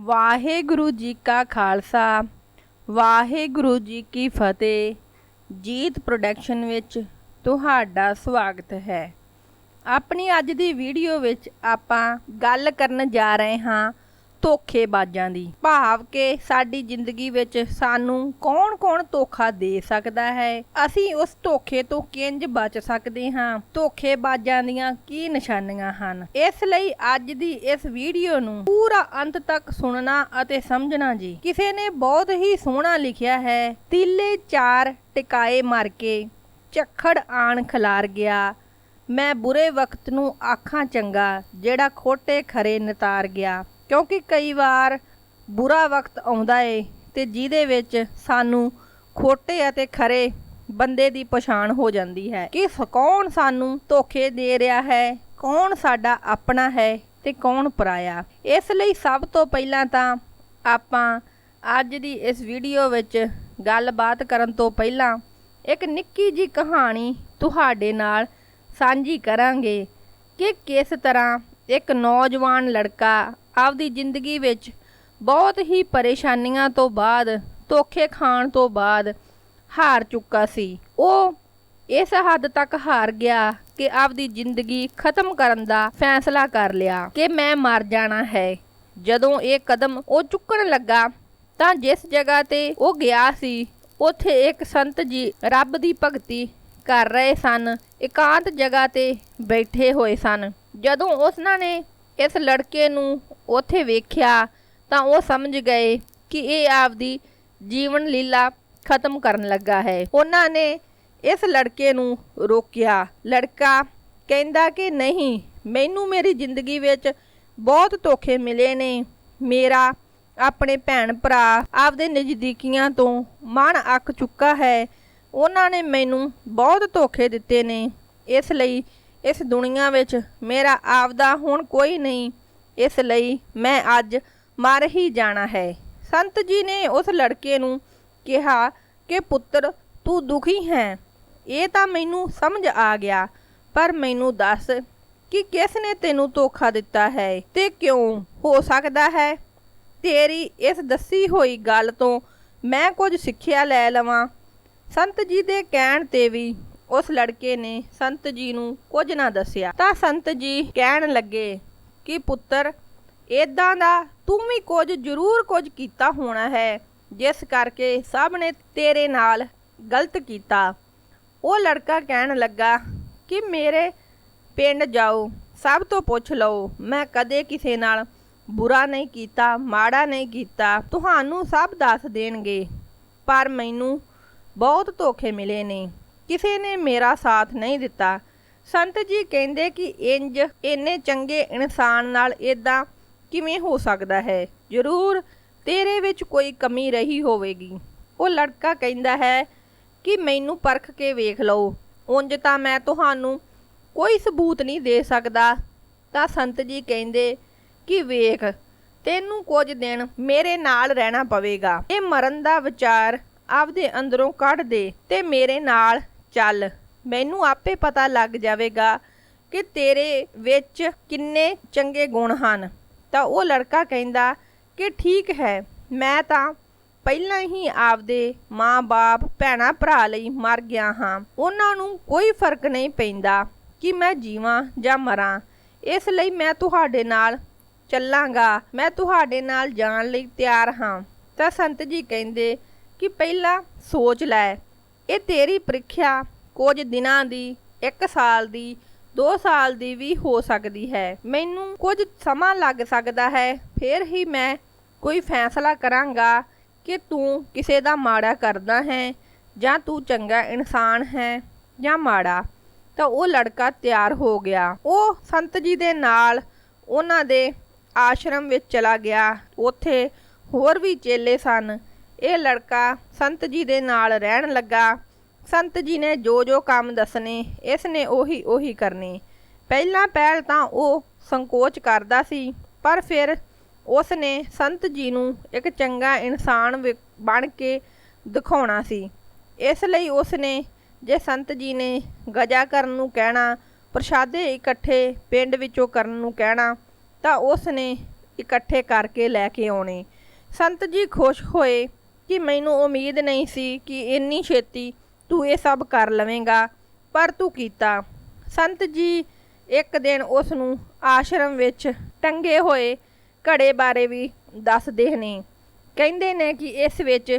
ਵਾਹਿਗੁਰੂ ਜੀ ਕਾ ਖਾਲਸਾ, ਵਾਹਿਗੁਰੂ ਜੀ ਕੀ ਫਤਿਹ। ਜੀਤ ਪ੍ਰੋਡਕਸ਼ਨ ਵਿੱਚ ਤੁਹਾਡਾ ਸਵਾਗਤ ਹੈ। ਆਪਣੀ ਅੱਜ ਦੀ ਵੀਡੀਓ ਵਿੱਚ ਆਪਾਂ ਗੱਲ ਕਰਨ ਜਾ ਰਹੇ ਹਾਂ ਧੋਖੇਬਾਜ਼ਾਂ ਦੀ। ਭਾਵ ਕਿ ਸਾਡੀ ਜ਼ਿੰਦਗੀ ਵਿੱਚ ਸਾਨੂੰ ਕੌਣ-ਕੌਣ ਧੋਖਾ ਦੇ ਸਕਦਾ ਹੈ? ਅਸੀਂ ਉਸ ਧੋਖੇ ਤੋਂ ਕਿੰਜ ਬਚ ਸਕਦੇ ਹਾਂ? ਧੋਖੇਬਾਜ਼ਾਂ ਦੀਆਂ ਕੀ ਨਿਸ਼ਾਨੀਆਂ ਹਨ? ਇਸ ਲਈ ਅੱਜ ਦੀ ਇਸ ਵੀਡੀਓ ਨੂੰ ਪੂਰਾ ਅੰਤ ਤੱਕ ਸੁਣਨਾ ਅਤੇ ਸਮਝਣਾ ਜੀ। ਕਿਸੇ ਨੇ ਬਹੁਤ ਹੀ ਸੋਹਣਾ ਲਿਖਿਆ ਹੈ, ਤੀਲੇ ਚਾਰ ਟਿਕਾਏ ਮਾਰ ਕੇ, ਝੱਖੜ ਆਣ ਖਿਲਾਰ ਗਿਆ। ਮੈਂ ਬੁਰੇ ਵਕਤ ਨੂੰ ਆਖਾਂ ਚੰਗਾ, ਜਿਹੜਾ ਖੋਟੇ ਖਰੇ ਨਤਾਰ ਗਿਆ। ਕਿਉਂਕਿ ਕਈ ਵਾਰ ਬੁਰਾ ਵਕਤ ਆਉਂਦਾ ਏ ਤੇ ਜਿਹਦੇ ਵਿੱਚ ਸਾਨੂੰ ਖੋਟੇ ਅਤੇ ਖਰੇ ਬੰਦੇ ਦੀ ਪਛਾਣ ਹੋ ਜਾਂਦੀ ਹੈ। ਕਿ ਕੌਣ ਸਾਨੂੰ ਧੋਖੇ ਦੇ ਰਿਹਾ ਹੈ, ਕੌਣ ਸਾਡਾ ਆਪਣਾ ਹੈ ਤੇ ਕੌਣ ਪਰਾਇਆ। ਇਸ ਲਈ ਸਭ ਤੋਂ ਪਹਿਲਾਂ ਤਾਂ ਆਪਾਂ ਅੱਜ ਦੀ ਇਸ ਵੀਡੀਓ ਵਿੱਚ ਗੱਲਬਾਤ ਕਰਨ ਤੋਂ ਪਹਿਲਾਂ ਇੱਕ ਨਿੱਕੀ ਜੀ ਕਹਾਣੀ ਤੁਹਾਡੇ ਨਾਲ ਸਾਂਝੀ ਕਰਾਂਗੇ ਕਿ ਕਿਸ ਤਰ੍ਹਾਂ ਇੱਕ ਨੌਜਵਾਨ ਲੜਕਾ ਆਪਦੀ ਜ਼ਿੰਦਗੀ ਵਿੱਚ ਬਹੁਤ ਹੀ ਪਰੇਸ਼ਾਨੀਆਂ ਤੋਂ ਬਾਅਦ, ਧੋਖੇ ਖਾਣ ਤੋਂ ਬਾਅਦ ਹਾਰ ਚੁੱਕਾ ਸੀ। ਉਹ ਇਸ ਹੱਦ ਤੱਕ ਹਾਰ ਗਿਆ ਕਿ ਆਪਦੀ ਜ਼ਿੰਦਗੀ ਖਤਮ ਕਰਨ ਦਾ ਫੈਸਲਾ ਕਰ ਲਿਆ ਕਿ ਮੈਂ ਮਰ ਜਾਣਾ ਹੈ। ਜਦੋਂ ਇਹ ਕਦਮ ਉਹ ਚੁੱਕਣ ਲੱਗਾ, ਤਾਂ ਜਿਸ ਜਗ੍ਹਾ ਤੇ ਉਹ ਗਿਆ ਸੀ, ਉੱਥੇ ਇੱਕ ਸੰਤ ਜੀ ਰੱਬ ਦੀ ਭਗਤੀ ਕਰ ਰਹੇ ਸਨ, ਇਕਾਂਤ ਜਗ੍ਹਾ ਤੇ ਬੈਠੇ ਹੋਏ ਸਨ। ਜਦੋਂ ਉਸਨਾਂ ਨੇ ਇਸ ਲੜਕੇ ਨੂੰ ਉੱਥੇ ਵੇਖਿਆ ਤਾਂ ਉਹ ਸਮਝ ਗਏ ਕਿ ਇਹ ਆਪਦੀ ਜੀਵਨ ਲੀਲਾ ਖਤਮ ਕਰਨ ਲੱਗਾ ਹੈ। ਉਹਨਾਂ ਨੇ ਇਸ ਲੜਕੇ ਨੂੰ ਰੋਕਿਆ। ਲੜਕਾ ਕਹਿੰਦਾ ਕਿ ਨਹੀਂ, ਮੈਨੂੰ ਮੇਰੀ ਜ਼ਿੰਦਗੀ ਵਿੱਚ ਬਹੁਤ ਧੋਖੇ ਮਿਲੇ ਨੇ। ਮੇਰਾ ਆਪਣੇ ਭੈਣ ਭਰਾ ਆਪਦੇ ਨਜ਼ਦੀਕੀਆਂ ਤੋਂ ਮਨ ਅੱਕ ਚੁੱਕਾ ਹੈ। ਉਹਨਾਂ ਨੇ ਮੈਨੂੰ ਬਹੁਤ ਧੋਖੇ ਦਿੱਤੇ ਨੇ। ਇਸ ਲਈ ਇਸ ਦੁਨੀਆ ਵਿੱਚ ਮੇਰਾ ਆਪਦਾ ਹੁਣ ਕੋਈ ਨਹੀਂ। ਇਸ ਲਈ ਮੈਂ ਅੱਜ ਮਰ ਹੀ ਜਾਣਾ ਹੈ। ਸੰਤ ਜੀ ਨੇ ਉਸ ਲੜਕੇ ਨੂੰ ਕਿਹਾ ਕਿ, ਪੁੱਤਰ, ਤੂੰ ਦੁਖੀ ਹੈ। ਇਹ ਤਾਂ ਮੈਨੂੰ ਸਮਝ ਆ ਗਿਆ, ਪਰ ਮੈਨੂੰ ਦੱਸ ਕਿ ਕਿਸ ਨੇ ਤੈਨੂੰ ਧੋਖਾ ਦਿੱਤਾ ਹੈ ਤੇ ਕਿਉਂ ਹੋ ਸਕਦਾ ਹੈ? ਤੇਰੀ ਇਸ ਦੱਸੀ ਹੋਈ ਗੱਲ ਤੋਂ ਮੈਂ ਕੁਝ ਸਿੱਖਿਆ ਲੈ ਲਵਾਂ। ਸੰਤ ਜੀ ਦੇ ਕਹਿਣ ਤੇ ਵੀ ਉਸ ਲੜਕੇ ਨੇ ਸੰਤ ਜੀ ਨੂੰ ਕੁਝ ਨਾ ਦੱਸਿਆ। ਤਾਂ ਸੰਤ ਜੀ ਕਹਿਣ ਲੱਗੇ ਕਿ ਪੁੱਤਰ, ਏਦਾਂ ਦਾ ਤੂੰ ਵੀ ਕੁਝ ਜ਼ਰੂਰ ਕੁਝ ਕੀਤਾ ਹੋਣਾ ਹੈ, ਜਿਸ ਕਰਕੇ ਸਭ ਨੇ ਤੇਰੇ ਨਾਲ ਗਲਤ ਕੀਤਾ। ਉਹ ਲੜਕਾ ਕਹਿਣ ਲੱਗਾ, ਕਿ ਮੇਰੇ ਪਿੰਡ ਜਾਓ, ਸਭ ਤੋਂ ਪੁੱਛ ਲਓ, ਮੈਂ ਕਦੇ ਕਿਸੇ ਨਾਲ ਬੁਰਾ ਨਹੀਂ ਕੀਤਾ, ਮਾੜਾ ਨਹੀਂ ਕੀਤਾ, ਤੁਹਾਨੂੰ ਸਭ ਦੱਸ ਦੇਣਗੇ। ਪਰ ਮੈਨੂੰ ਬਹੁਤ ਧੋਖੇ ਮਿਲੇ ਨੇ। ਕਿਸੇ ਨੇ ਮੇਰਾ ਸਾਥ ਨਹੀਂ ਦਿੱਤਾ। ਸੰਤ ਜੀ ਕਹਿੰਦੇ ਕਿ ਇੰਜ ਇੰਨੇ ਚੰਗੇ ਇਨਸਾਨ ਨਾਲ ਇਦਾਂ ਕਿਵੇਂ ਹੋ ਸਕਦਾ ਹੈ? ਜ਼ਰੂਰ, ਤੇਰੇ ਵਿੱਚ ਕੋਈ ਕਮੀ ਰਹੀ ਹੋਵੇਗੀ। ਉਹ ਲੜਕਾ ਕਹਿੰਦਾ ਹੈ ਕਿ ਮੈਨੂੰ ਪਰਖ ਕੇ ਵੇਖ ਲਓ। ਉਂਝ ਤਾਂ ਮੈਂ ਤੁਹਾਨੂੰ ਕੋਈ ਸਬੂਤ ਨਹੀਂ ਦੇ ਸਕਦਾ। ਤਾਂ ਸੰਤ ਜੀ ਕਹਿੰਦੇ ਕਿ ਵੇਖ, ਤੈਨੂੰ ਕੁਝ ਦਿਨ ਮੇਰੇ ਨਾਲ ਰਹਿਣਾ ਪਵੇਗਾ। ਇਹ ਮਰਨ ਦਾ ਵਿਚਾਰ ਆਪਦੇ ਅੰਦਰੋਂ ਕੱਢ ਦੇ ਤੇ ਮੇਰੇ ਨਾਲ ਚੱਲ। ਮੈਨੂੰ ਆਪੇ ਪਤਾ ਲੱਗ ਜਾਵੇਗਾ ਕਿ ਤੇਰੇ ਵਿੱਚ ਕਿੰਨੇ ਚੰਗੇ ਗੁਣ ਹਨ। ਤਾਂ ਉਹ ਲੜਕਾ ਕਹਿੰਦਾ ਕਿ ਠੀਕ ਹੈ, ਮੈਂ ਤਾਂ ਪਹਿਲਾਂ ਹੀ ਆਪਦੇ ਮਾਂ-ਬਾਪ ਭੈਣਾ ਭਰਾ ਲਈ ਮਰ ਗਿਆ ਹਾਂ। ਉਹਨਾਂ ਨੂੰ ਕੋਈ ਫ਼ਰਕ ਨਹੀਂ ਪੈਂਦਾ ਕਿ ਮੈਂ ਜੀਵਾਂ ਜਾਂ ਮਰਾਂ। ਇਸ ਲਈ ਮੈਂ ਤੁਹਾਡੇ ਨਾਲ ਚੱਲਾਂਗਾ। ਮੈਂ ਤੁਹਾਡੇ ਨਾਲ ਜਾਣ ਲਈ ਤਿਆਰ ਹਾਂ। ਤਾਂ ਸੰਤ ਜੀ ਕਹਿੰਦੇ ਕਿ ਪਹਿਲਾਂ ਸੋਚ ਲੈ। ਇਹ ਤੇਰੀ ਪ੍ਰੀਖਿਆ ਕੁਝ ਦਿਨਾਂ ਦੀ 1 ਸਾਲ ਦੀ 2 ਸਾਲ ਦੀ ਵੀ ਹੋ ਸਕਦੀ ਹੈ। ਮੈਨੂੰ ਕੁਝ ਸਮਾਂ ਲੱਗ ਸਕਦਾ ਹੈ। ਫਿਰ ਹੀ ਮੈਂ ਕੋਈ ਫੈਸਲਾ ਕਰਾਂਗਾ ਕਿ ਤੂੰ ਕਿਸੇ ਦਾ ਮਾੜਾ ਕਰਦਾ ਹੈ ਜਾਂ ਤੂੰ ਚੰਗਾ ਇਨਸਾਨ ਹੈ ਜਾਂ ਮਾੜਾ। ਤਾਂ ਉਹ ਲੜਕਾ ਤਿਆਰ ਹੋ ਗਿਆ। ਉਹ ਸੰਤ ਜੀ ਦੇ ਨਾਲ ਉਹਨਾਂ ਦੇ ਆਸ਼ਰਮ ਵਿੱਚ ਚਲਾ ਗਿਆ। ਉੱਥੇ ਹੋਰ ਵੀ ਚੇਲੇ ਸਨ। ਇਹ ਲੜਕਾ ਸੰਤ ਜੀ ਦੇ ਨਾਲ ਰਹਿਣ ਲੱਗਾ। ਸੰਤ ਜੀ ਨੇ ਜੋ ਜੋ ਕੰਮ ਦੱਸਣੇ, ਇਸ ਨੇ ਉਹੀ ਉਹੀ ਕਰਨੇ। ਪਹਿਲਾਂ ਪਹਿਲ ਤਾਂ ਉਹ ਸੰਕੋਚ ਕਰਦਾ ਸੀ, ਪਰ ਫਿਰ ਉਸ ਨੇ ਸੰਤ ਜੀ ਨੂੰ ਇੱਕ ਚੰਗਾ ਇਨਸਾਨ ਵਿ- ਬਣ ਕੇ ਦਿਖਾਉਣਾ ਸੀ। ਇਸ ਲਈ ਉਸ ਨੇ ਜੇ ਸੰਤ ਜੀ ਨੇ ਗਜਾ ਕਰਨ ਨੂੰ ਕਹਿਣਾ, ਪ੍ਰਸ਼ਾਦੇ ਇਕੱਠੇ ਪਿੰਡ ਵਿੱਚੋਂ ਕਰਨ ਨੂੰ ਕਹਿਣਾ, ਤਾਂ ਉਸ ਨੇ ਇਕੱਠੇ ਕਰਕੇ ਲੈ ਕੇ ਆਉਣੇ। ਸੰਤ ਜੀ ਖੁਸ਼ ਹੋਏ ਕਿ ਮੈਨੂੰ ਉਮੀਦ ਨਹੀਂ ਸੀ ਕਿ ਇੰਨੀ ਛੇਤੀ ਤੂੰ ਇਹ ਸਭ ਕਰ ਲਵੇਂਗਾ। ਪਰ ਤੂੰ ਕੀਤਾ। ਸੰਤ ਜੀ ਇੱਕ ਦਿਨ ਉਸ ਨੂੰ ਆਸ਼ਰਮ ਵਿੱਚ ਟੰਗੇ ਹੋਏ ਘੜੇ ਬਾਰੇ ਵੀ ਦੱਸਦੇ ਨੇ। ਕਹਿੰਦੇ ਨੇ ਕਿ ਇਸ ਵਿੱਚ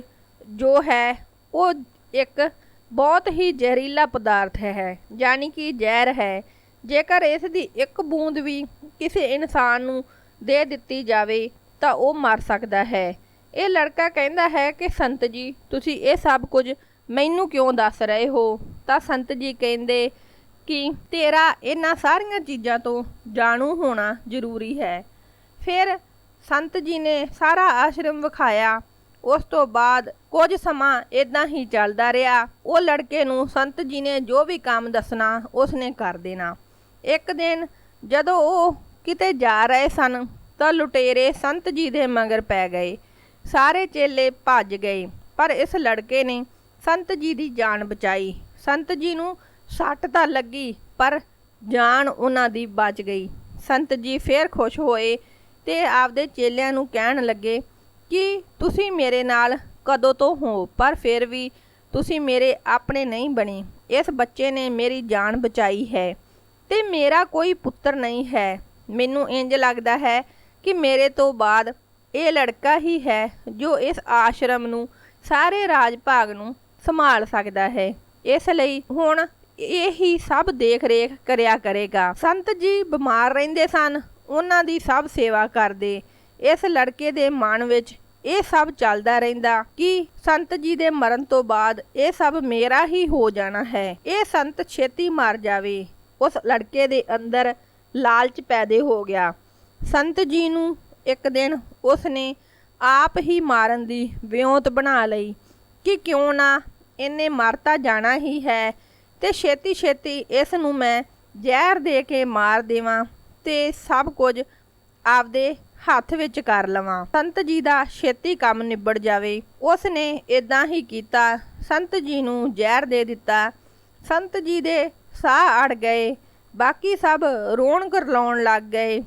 ਜੋ ਹੈ, ਉਹ ਇੱਕ ਬਹੁਤ ਹੀ ਜ਼ਹਿਰੀਲਾ ਪਦਾਰਥ ਹੈ, ਯਾਨੀ ਕਿ ਜ਼ਹਿਰ ਹੈ। ਜੇਕਰ ਇਸ ਦੀ ਇੱਕ ਬੂੰਦ ਵੀ ਕਿਸੇ ਇਨਸਾਨ ਨੂੰ ਦੇ ਦਿੱਤੀ ਜਾਵੇ, ਤਾਂ ਉਹ ਮਰ ਸਕਦਾ ਹੈ। ਇਹ ਲੜਕਾ ਕਹਿੰਦਾ ਹੈ ਕਿ, ਸੰਤ ਜੀ, ਤੁਸੀਂ ਇਹ ਸਭ ਕੁਝ ਮੈਨੂੰ ਕਿਉਂ ਦੱਸ ਰਹੇ ਹੋ? ਤਾਂ ਸੰਤ ਜੀ ਕਹਿੰਦੇ ਕਿ ਤੇਰਾ ਇਹਨਾਂ ਸਾਰੀਆਂ ਚੀਜ਼ਾਂ ਤੋਂ ਜਾਣੂ ਹੋਣਾ ਜ਼ਰੂਰੀ ਹੈ। ਫਿਰ ਸੰਤ ਜੀ ਨੇ ਸਾਰਾ ਆਸ਼ਰਮ ਵਿਖਾਇਆ। ਉਸ ਤੋਂ ਬਾਅਦ ਕੁਝ ਸਮਾਂ ਇਦਾਂ ਹੀ ਚੱਲਦਾ ਰਿਹਾ। ਉਹ ਲੜਕੇ ਨੂੰ ਸੰਤ ਜੀ ਨੇ ਜੋ ਵੀ ਕੰਮ ਦੱਸਣਾ, ਉਸਨੇ ਕਰ ਦੇਣਾ। ਇੱਕ ਦਿਨ ਜਦੋਂ ਉਹ ਕਿਤੇ ਜਾ ਰਹੇ ਸਨ, ਤਾਂ ਲੁਟੇਰੇ ਸੰਤ ਜੀ ਦੇ ਮਗਰ ਪੈ ਗਏ। ਸਾਰੇ ਚੇਲੇ ਭੱਜ ਗਏ, ਪਰ ਇਸ ਲੜਕੇ ਨੇ ਸੰਤ ਜੀ ਦੀ ਜਾਨ ਬਚਾਈ। ਸੰਤ ਜੀ ਨੂੰ ਸੱਟ ਤਾਂ ਲੱਗੀ, ਪਰ ਜਾਨ ਉਹਨਾਂ ਦੀ ਬਚ ਗਈ। ਸੰਤ ਜੀ ਫੇਰ ਖੁਸ਼ ਹੋਏ ਤੇ ਆਪਦੇ ਚੇਲਿਆਂ ਨੂੰ ਕਹਿਣ ਲੱਗੇ ਕਿ ਤੁਸੀਂ ਮੇਰੇ ਨਾਲ ਕਦੋਂ ਤੋਂ ਹੋ, ਪਰ ਫਿਰ ਵੀ ਤੁਸੀਂ ਮੇਰੇ ਆਪਣੇ ਨਹੀਂ ਬਣੇ। ਇਸ ਬੱਚੇ ਨੇ ਮੇਰੀ ਜਾਨ ਬਚਾਈ ਹੈ ਤੇ ਮੇਰਾ ਕੋਈ ਪੁੱਤਰ ਨਹੀਂ ਹੈ। ਮੈਨੂੰ ਇੰਜ ਲੱਗਦਾ ਹੈ ਕਿ ਮੇਰੇ ਤੋਂ ਬਾਅਦ ਇਹ ਲੜਕਾ ਹੀ ਹੈ ਜੋ ਇਸ ਆਸ਼ਰਮ ਨੂੰ, ਸਾਰੇ ਰਾਜ ਭਾਗ ਨੂੰ ਸੰਭਾਲ ਸਕਦਾ ਹੈ। ਇਸ ਲਈ ਹੁਣ ਇਹ ਹੀ ਸਭ ਦੇਖ ਰੇਖ ਕਰਿਆ ਕਰੇਗਾ। ਸੰਤ ਜੀ ਬਿਮਾਰ ਰਹਿੰਦੇ ਸਨ। ਉਹਨਾਂ ਦੀ ਸਭ ਸੇਵਾ ਕਰਦੇ। ਇਸ ਲੜਕੇ ਦੇ ਮਨ ਵਿੱਚ ਇਹ ਸਭ ਚੱਲਦਾ ਰਹਿੰਦਾ ਕਿ ਸੰਤ ਜੀ ਦੇ ਮਰਨ ਤੋਂ ਬਾਅਦ ਇਹ ਸਭ ਮੇਰਾ ਹੀ ਹੋ ਜਾਣਾ ਹੈ। ਇਹ ਸੰਤ ਛੇਤੀ ਮਰ ਜਾਵੇ। ਉਸ ਲੜਕੇ ਦੇ ਅੰਦਰ ਲਾਲਚ ਪੈਦੇ ਹੋ ਗਿਆ। ਸੰਤ ਜੀ ਨੂੰ ਇੱਕ ਦਿਨ ਉਸ ਨੇ ਆਪ ਹੀ ਮਾਰਨ ਦੀ ਵਿਉਂਤ ਬਣਾ ਲਈ। ਕਿ ਕਿਉਂ ਨਾ ਇਹਨੇ ਮਰਤਾ ਜਾਣਾ ਹੀ ਹੈ ਤੇ ਛੇਤੀ ਛੇਤੀ ਇਸ ਨੂੰ ਮੈਂ ਜ਼ਹਿਰ ਦੇ ਕੇ ਮਾਰ ਦੇਵਾਂ ਤੇ ਸਭ ਕੁਝ ਆਪਦੇ ਹੱਥ ਵਿੱਚ ਕਰ ਲਵਾਂ। ਸੰਤ ਜੀ ਦਾ ਛੇਤੀ ਕੰਮ ਨਿਬੜ ਜਾਵੇ। ਉਸ ਨੇ ਇਦਾਂ ਹੀ ਕੀਤਾ। ਸੰਤ ਜੀ ਨੂੰ ਜ਼ਹਿਰ ਦੇ ਦਿੱਤਾ। ਸੰਤ ਜੀ ਦੇ ਸਾਹ ਅੜ ਗਏ। ਬਾਕੀ ਸਭ ਰੋਣ ਕਰਲਾਉਣ ਲੱਗ ਗਏ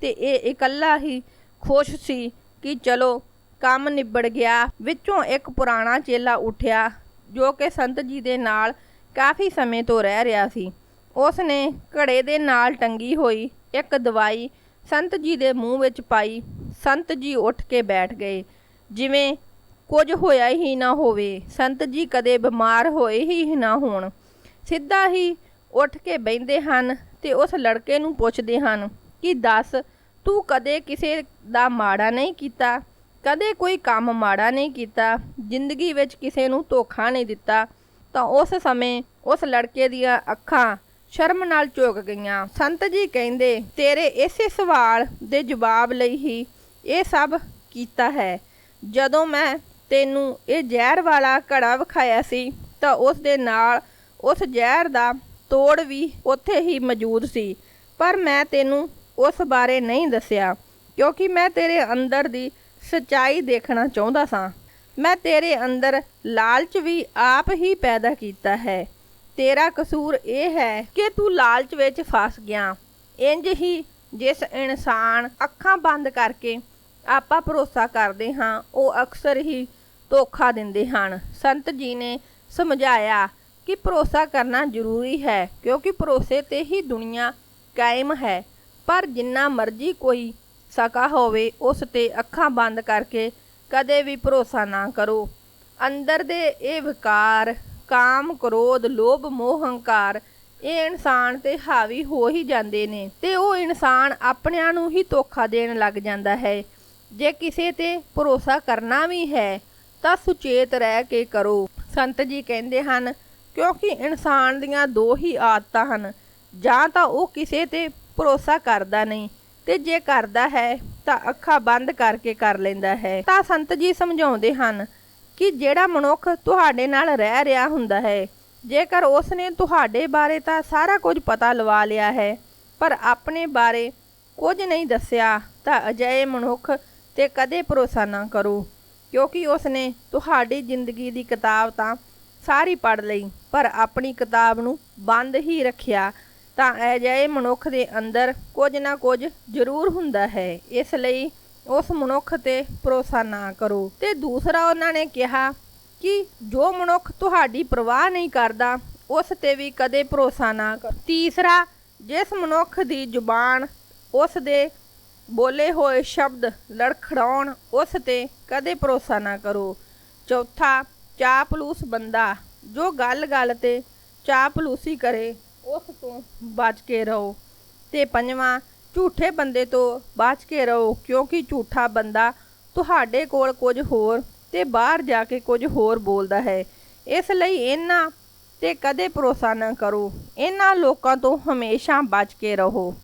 ਤੇ ਇਹ ਇਕੱਲਾ ਹੀ ਖੁਸ਼ ਸੀ ਕਿ ਚਲੋ ਕੰਮ ਨਿਬੜ ਗਿਆ। ਵਿੱਚੋਂ ਇੱਕ ਪੁਰਾਣਾ ਚੇਲਾ ਉੱਠਿਆ, ਜੋ ਕਿ ਸੰਤ ਜੀ ਦੇ ਨਾਲ ਕਾਫੀ ਸਮੇਂ ਤੋਂ ਰਹਿ ਰਿਹਾ ਸੀ। ਉਸ ਨੇ ਘੜੇ ਦੇ ਨਾਲ ਟੰਗੀ ਹੋਈ ਇੱਕ ਦਵਾਈ ਸੰਤ ਜੀ ਦੇ ਮੂੰਹ ਵਿੱਚ ਪਾਈ। ਸੰਤ ਜੀ ਉੱਠ ਕੇ ਬੈਠ ਗਏ। ਜਿਵੇਂ ਕੁਝ ਹੋਇਆ ਹੀ ਨਾ ਹੋਵੇ, ਸੰਤ ਜੀ ਕਦੇ ਬਿਮਾਰ ਹੋਏ ਹੀ ਨਾ ਹੋਣ। ਸਿੱਧਾ ਹੀ ਉੱਠ ਕੇ ਬੈੰਦੇ ਹਨ ਤੇ ਉਸ ਲੜਕੇ ਨੂੰ ਪੁੱਛਦੇ ਹਨ ਕਿ, ਦੱਸ, ਤੂੰ ਕਦੇ ਕਿਸੇ ਦਾ ਮਾੜਾ ਨਹੀਂ ਕੀਤਾ? ਕਦੇ ਕੋਈ ਕੰਮ ਮਾੜਾ ਨਹੀਂ ਕੀਤਾ, ਜ਼ਿੰਦਗੀ ਵਿੱਚ ਕਿਸੇ ਨੂੰ ਧੋਖਾ ਨਹੀਂ ਦਿੱਤਾ, ਤਾਂ ਉਸ ਸਮੇਂ ਉਸ ਲੜਕੇ ਦੀਆਂ ਅੱਖਾਂ ਸ਼ਰਮ ਨਾਲ ਝੁਕ ਗਈਆਂ। ਸੰਤ ਜੀ ਕਹਿੰਦੇ, ਤੇਰੇ ਇਸੇ ਸਵਾਲ ਦੇ ਜਵਾਬ ਲਈ ਹੀ ਇਹ ਸਭ ਕੀਤਾ ਹੈ। ਜਦੋਂ ਮੈਂ ਤੈਨੂੰ ਇਹ ਜ਼ਹਿਰ ਵਾਲਾ ਘੜਾ ਵਿਖਾਇਆ ਸੀ, ਤਾਂ ਉਸ ਦੇ ਨਾਲ ਉਸ ਜ਼ਹਿਰ ਦਾ ਤੋੜ ਵੀ ਉੱਥੇ ਹੀ ਮੌਜੂਦ ਸੀ। ਪਰ ਮੈਂ ਤੈਨੂੰ ਉਸ ਬਾਰੇ ਨਹੀਂ ਦੱਸਿਆ, ਕਿਉਂਕਿ ਮੈਂ ਤੇਰੇ ਅੰਦਰ ਦੀ ਸਚਾਈ ਦੇਖਣਾ ਚਾਹੁੰਦਾ ਸਾਂ। ਮੈਂ ਤੇਰੇ ਅੰਦਰ ਲਾਲਚ ਵੀ ਆਪ ਹੀ ਪੈਦਾ ਕੀਤਾ ਹੈ। ਤੇਰਾ ਕਸੂਰ ਇਹ ਹੈ ਕਿ ਤੂੰ ਲਾਲਚ ਵਿੱਚ ਫਸ ਗਿਆ। ਇੰਜ ਹੀ ਜਿਸ ਇਨਸਾਨ ਅੱਖਾਂ ਬੰਦ ਕਰਕੇ ਆਪਾਂ ਭਰੋਸਾ ਕਰਦੇ ਹਾਂ, ਉਹ ਅਕਸਰ ਹੀ ਧੋਖਾ ਦਿੰਦੇ ਹਨ। ਸੰਤ ਜੀ ਨੇ ਸਮਝਾਇਆ ਕਿ ਭਰੋਸਾ ਕਰਨਾ ਜ਼ਰੂਰੀ ਹੈ, ਕਿਉਂਕਿ ਭਰੋਸੇ ਤੇ ਹੀ ਦੁਨੀਆ ਕਾਇਮ ਹੈ। ਪਰ ਜਿੰਨਾ ਮਰਜ਼ੀ ਕੋਈ ਸਕਾ ਹੋਵੇ, ਉਸ ਤੇ ਅੱਖਾਂ ਬੰਦ ਕਰਕੇ ਕਦੇ ਵੀ ਭਰੋਸਾ ਨਾ ਕਰੋ। ਅੰਦਰ ਦੇ ਇਹ ਵਿਕਾਰ, ਕਾਮ, ਕ੍ਰੋਧ, ਲੋਭ, ਮੋਹ, ਹੰਕਾਰ, ਇਹ ਇਨਸਾਨ ਤੇ ਹਾਵੀ ਹੋ ਹੀ ਜਾਂਦੇ ਨੇ ਤੇ ਉਹ ਇਨਸਾਨ ਆਪਣਿਆਂ ਨੂੰ ਹੀ ਧੋਖਾ ਦੇਣ ਲੱਗ ਜਾਂਦਾ ਹੈ। ਜੇ ਕਿਸੇ ਤੇ ਭਰੋਸਾ ਕਰਨਾ ਵੀ ਹੈ, ਤਾਂ ਸੁਚੇਤ ਰਹਿ ਕੇ ਕਰੋ। ਸੰਤ ਜੀ ਕਹਿੰਦੇ ਹਨ, ਕਿਉਂਕਿ ਇਨਸਾਨ ਦੀਆਂ ਦੋ ਹੀ ਆਦਤਾਂ ਹਨ, ਜਾਂ ਤਾਂ ਉਹ ਕਿਸੇ ਤੇ ਭਰੋਸਾ ਕਰਦਾ ਨਹੀਂ ਤੇ ਜੇ ਕਰਦਾ ਹੈ, ਤਾਂ ਅੱਖਾਂ ਬੰਦ ਕਰਕੇ ਕਰ ਲੈਂਦਾ ਹੈ। ਤਾਂ ਸੰਤ ਜੀ ਸਮਝਾਉਂਦੇ ਹਨ ਕਿ ਜਿਹੜਾ ਮਨੁੱਖ ਤੁਹਾਡੇ ਨਾਲ ਰਹਿ ਰਿਹਾ ਹੁੰਦਾ ਹੈ, ਜੇਕਰ ਉਸ ਨੇ ਤੁਹਾਡੇ ਬਾਰੇ ਤਾਂ ਸਾਰਾ ਕੁਝ ਪਤਾ ਲਵਾ ਲਿਆ ਹੈ, ਪਰ ਆਪਣੇ ਬਾਰੇ ਕੁਝ ਨਹੀਂ ਦੱਸਿਆ, ਤਾਂ ਅਜਿਹੇ ਮਨੁੱਖ ਤੇ ਕਦੇ ਭਰੋਸਾ ਨਾ ਕਰੋ, ਕਿਉਂਕਿ ਉਸ ਨੇ ਤੁਹਾਡੀ ਜ਼ਿੰਦਗੀ ਦੀ ਕਿਤਾਬ ਤਾਂ ਸਾਰੀ ਪੜ੍ਹ ਲਈ, ਪਰ ਆਪਣੀ ਕਿਤਾਬ ਨੂੰ ਬੰਦ ਹੀ ਰੱਖਿਆ ਤਾਂ ਅਜਿਹੇ ਮਨੁੱਖ ਦੇ ਅੰਦਰ ਕੁਝ ਨਾ ਕੁਝ ਜ਼ਰੂਰ ਹੁੰਦਾ ਹੈ। ਇਸ ਲਈ ਉਸ ਮਨੁੱਖ ਤੇ ਭਰੋਸਾ ਨਾ ਕਰੋ। ਤੇ ਦੂਸਰਾ ਉਹਨਾਂ ਨੇ ਕਿਹਾ ਕਿ ਜੋ ਮਨੁੱਖ ਤੁਹਾਡੀ ਪਰਵਾਹ ਨਹੀਂ ਕਰਦਾ, ਉਸ ਤੇ ਵੀ ਕਦੇ ਭਰੋਸਾ ਨਾ ਕਰੋ। ਤੀਸਰਾ, ਜਿਸ ਮਨੁੱਖ ਦੀ ਜ਼ੁਬਾਨ ਉਸ ਦੇ ਬੋਲੇ ਹੋਏ ਸ਼ਬਦ ਲੜਖੜਾਉਣ, ਉਸ ਤੇ ਕਦੇ ਭਰੋਸਾ ਨਾ ਕਰੋ। ਚੌਥਾ, ਚਾਪਲੂਸ ਬੰਦਾ ਜੋ ਗੱਲ-ਗੱਲ ਤੇ ਚਾਪਲੂਸੀ ਕਰੇ ਤੋਂ ਬਚ ਕੇ ਰਹੋ। ਤੇ ਪੰਜਵਾਂ, ਝੂਠੇ ਬੰਦੇ ਤੋਂ ਬਚ ਕੇ ਰਹੋ, ਕਿਉਂਕਿ ਝੂਠਾ ਬੰਦਾ ਤੁਹਾਡੇ ਕੋਲ ਕੁਝ ਹੋਰ ਤੇ ਬਾਹਰ ਜਾ ਕੇ ਕੁਝ ਹੋਰ ਬੋਲਦਾ ਹੈ। ਇਸ ਲਈ ਇਹਨਾਂ ਤੇ ਕਦੇ ਭਰੋਸਾ ਨਾ ਕਰੋ। ਇਹਨਾਂ ਲੋਕਾਂ ਤੋਂ ਹਮੇਸ਼ਾ ਬਚ ਕੇ ਰਹੋ।